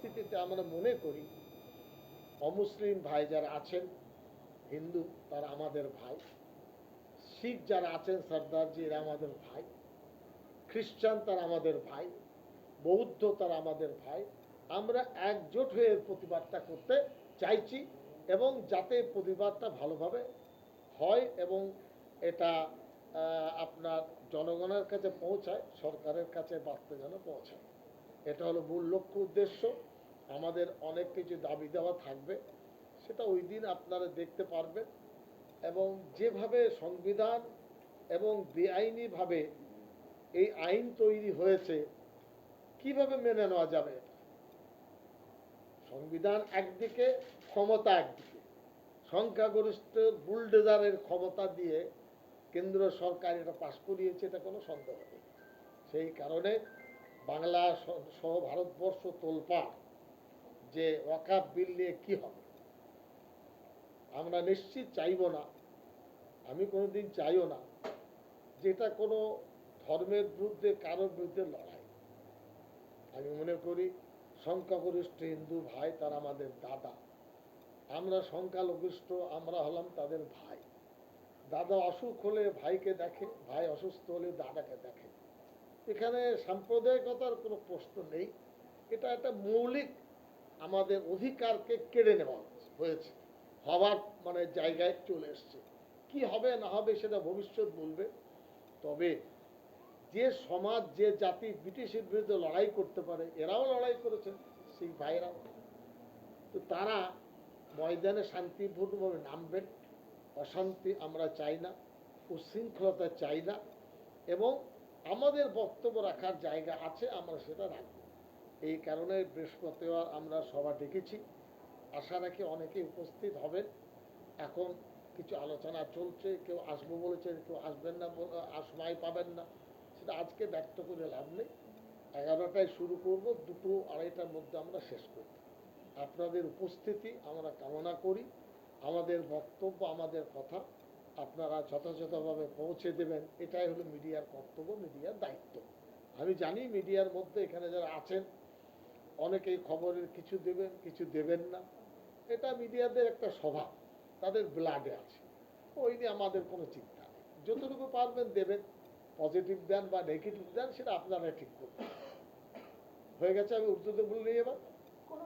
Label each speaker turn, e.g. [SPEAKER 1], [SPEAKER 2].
[SPEAKER 1] পরিস্থিতিতে আমরা মনে করি, অমুসলিম ভাই যারা আছেন, হিন্দু তারা আমাদের ভাই, শিখ যারা আছেন সর্দারজি এরা আমাদের ভাই, খ্রিস্টান তারা আমাদের ভাই, বৌদ্ধ তারা আমাদের ভাই, আমরা একজোট হয়ে প্রতিবাদটা করতে চাইছি এবং যাতে প্রতিবাদটা ভালোভাবে হয় এবং এটা আপনার জনগণের কাছে পৌঁছায়, সরকারের কাছে বার্তা যেন পৌঁছায়। এটা হলো মূল লক্ষ্য, উদ্দেশ্য। আমাদের অনেক কিছু দাবি দেওয়া থাকবে, সেটা ওই দিন আপনারা দেখতে পারবেন। এবং যেভাবে সংবিধান এবং বেআইনিভাবে এই আইন তৈরি হয়েছে, কীভাবে মেনে নেওয়া যাবে? সংবিধান একদিকে, ক্ষমতা একদিকে। সংখ্যাগরিষ্ঠ বুলডেজারের ক্ষমতা দিয়ে কেন্দ্র সরকার এটা পাশ করিয়েছে, এটা কোনো সন্দেহ নেই। সেই কারণে বাংলা সহ ভারতবর্ষ তোলপাড় যে ওয়াকাফ বিল নিয়ে কি হবে? আমরা নিশ্চিত চাইব না, আমি কোনোদিন চাইও না যেটা কোনো ধর্মের বিরুদ্ধে, কারোর বিরুদ্ধে লড়াই। আমি মনে করি সংখ্যাগরিষ্ঠ হিন্দু ভাই তারা আমাদের দাদা। আমরা সংখ্যালঘিষ্ঠ, আমরা হলাম তাদের ভাই। দাদা অসুখ হলে ভাইকে দেখে, ভাই অসুস্থ হলে দাদাকে দেখে। এখানে সাম্প্রদায়িকতার কোনো প্রশ্ন নেই। এটা একটা মৌলিক আমাদের অধিকারকে কেড়ে নেওয়া হয়েছে। হওয়ার মানে জায়গায় চলে এসছে। কি হবে, না হবে সেটা ভবিষ্যৎ বলবে। তবে যে সমাজ, যে জাতি ব্রিটিশের বিরুদ্ধে লড়াই করতে পারে, এরাও লড়াই করেছেন সেই ভাইরাও তো তারা ময়দানে শান্তিপূর্ণভাবে নামবেন, অশান্তি আমরা চাই না, উশৃঙ্খলতা চাই না, এবং আমাদের বক্তব্য রাখার জায়গা আছে, আমরা সেটা রাখব। এই কারণে বৃহস্পতিবার আমরা সভা ডেকেছি। আশা রাখি অনেকে উপস্থিত হবেন। এখন কিছু আলোচনা চলছে, কেউ আসব বলেছেন কেউ আসবেন না সময় পাবেন না। সেটা আজকে ব্যক্ত করে লাভ নেই। এগারোটায় শুরু করব, দুটো আড়াইটার মধ্যে আমরা শেষ করব। আপনাদের উপস্থিতি আমরা কামনা করি। আমাদের বক্তব্য, আমাদের কথা আপনারা যথাযথভাবে পৌঁছে দেবেন। এটাই হলো মিডিয়ার কর্তব্য, মিডিয়ার দায়িত্ব। আমি জানি মিডিয়ার মধ্যে এখানে যারা আছেন অনেকেই খবরের কিছু দেবেন কিছু দেবেন না। এটা মিডিয়াদের একটা স্বভাব, তাদের ব্লাডে আছে। ওই নিয়ে আমাদের কোনো চিন্তা নেই। যতটুকু পারবেন দেবেন পজিটিভ দেন বা নেগেটিভ দেন, সেটা আপনারা ঠিক করবেন। হয়ে গেছে, আমি উর্দুতে বললেই এবার।
[SPEAKER 2] কোনো